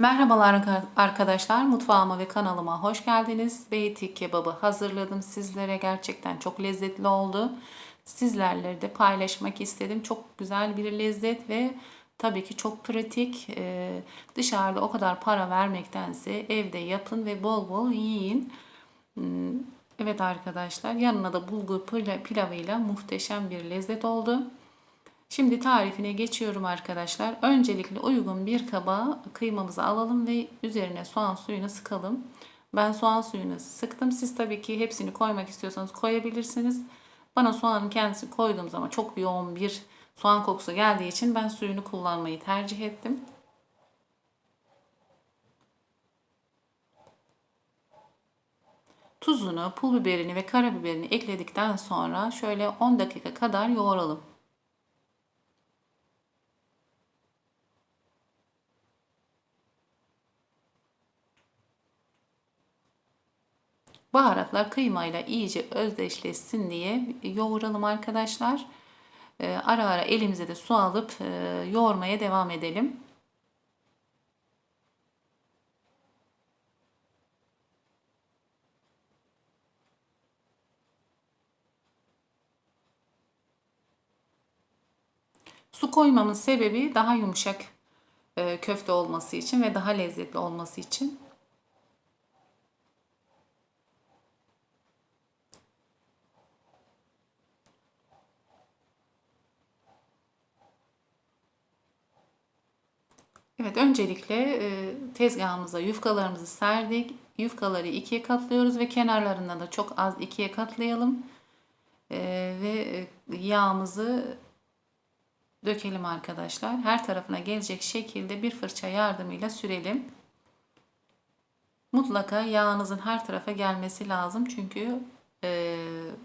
Merhabalar arkadaşlar, mutfağıma ve kanalıma hoş geldiniz. Beyti kebabı hazırladım sizlere. Gerçekten çok lezzetli oldu. Sizlerle de paylaşmak istedim. Çok güzel bir lezzet ve tabii ki çok pratik. Ee, dışarıda o kadar para vermektense evde yapın ve bol bol yiyin. Hmm, Evet arkadaşlar, yanına da bulgur pilavıyla muhteşem bir lezzet oldu. Şimdi tarifine geçiyorum arkadaşlar. Öncelikle uygun bir kaba kıymamızı alalım ve üzerine soğan suyunu sıkalım. Ben soğan suyunu sıktım. Siz tabii ki hepsini koymak istiyorsanız koyabilirsiniz. Bana soğanın kendisi koyduğum zaman çok yoğun bir soğan kokusu geldiği için ben suyunu kullanmayı tercih ettim. Tuzunu, pul biberini ve karabiberini ekledikten sonra şöyle 10 dakika kadar yoğuralım. Baharatlar kıymayla iyice özdeşleşsin diye yoğuralım arkadaşlar. Ee, ara ara elimize de su alıp e, yoğurmaya devam edelim. Su koymamın sebebi daha yumuşak e, köfte olması için ve daha lezzetli olması için. Evet öncelikle e, tezgahımıza yufkalarımızı serdik. Yufkaları ikiye katlıyoruz ve kenarlarından da çok az ikiye katlayalım. E, ve e, yağımızı dökelim arkadaşlar. Her tarafına gelecek şekilde bir fırça yardımıyla sürelim. Mutlaka yağınızın her tarafa gelmesi lazım. Çünkü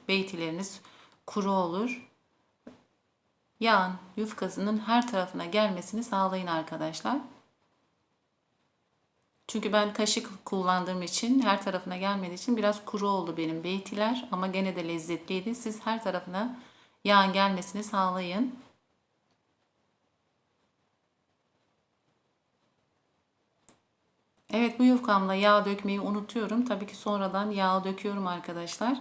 beytileriniz kuru olur. Yağın yufkasının her tarafına gelmesini sağlayın arkadaşlar. Çünkü ben kaşık kullandığım için her tarafına gelmediği için biraz kuru oldu benim beytiler ama gene de lezzetliydi. Siz her tarafına yağın gelmesini sağlayın. Evet bu yufkamla yağ dökmeyi unutuyorum. Tabii ki sonradan yağ döküyorum arkadaşlar.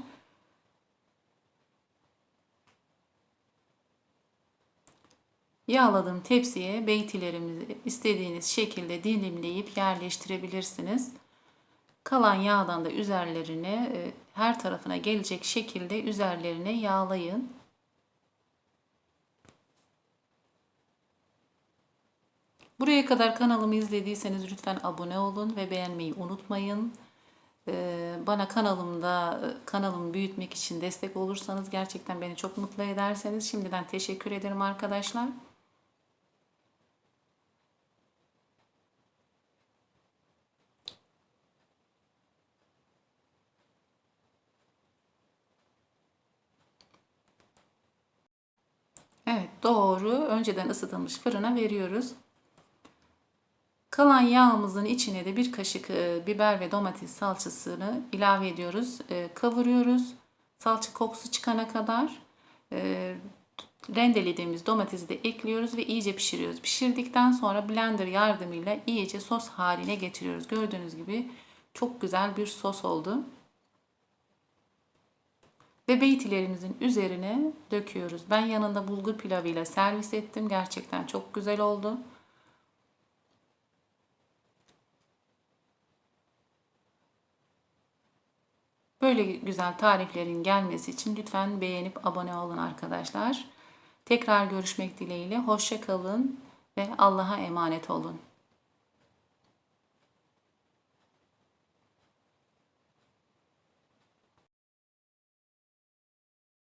Yağladığım tepsiye beytilerimizi istediğiniz şekilde dilimleyip yerleştirebilirsiniz. Kalan yağdan da üzerlerine e, her tarafına gelecek şekilde üzerlerine yağlayın. Buraya kadar kanalımı izlediyseniz lütfen abone olun ve beğenmeyi unutmayın. Ee, bana kanalımda kanalımı büyütmek için destek olursanız gerçekten beni çok mutlu ederseniz şimdiden teşekkür ederim arkadaşlar. Evet doğru. Önceden ısıtılmış fırına veriyoruz. Kalan yağımızın içine de bir kaşık e, biber ve domates salçasını ilave ediyoruz. E, kavuruyoruz. Salça kokusu çıkana kadar e, rendelediğimiz domatesi de ekliyoruz ve iyice pişiriyoruz. Pişirdikten sonra blender yardımıyla iyice sos haline getiriyoruz. Gördüğünüz gibi çok güzel bir sos oldu. Ve beytilerimizin üzerine döküyoruz. Ben yanında bulgur pilavıyla servis ettim. Gerçekten çok güzel oldu. Böyle güzel tariflerin gelmesi için lütfen beğenip abone olun arkadaşlar. Tekrar görüşmek dileğiyle. Hoşça kalın ve Allah'a emanet olun.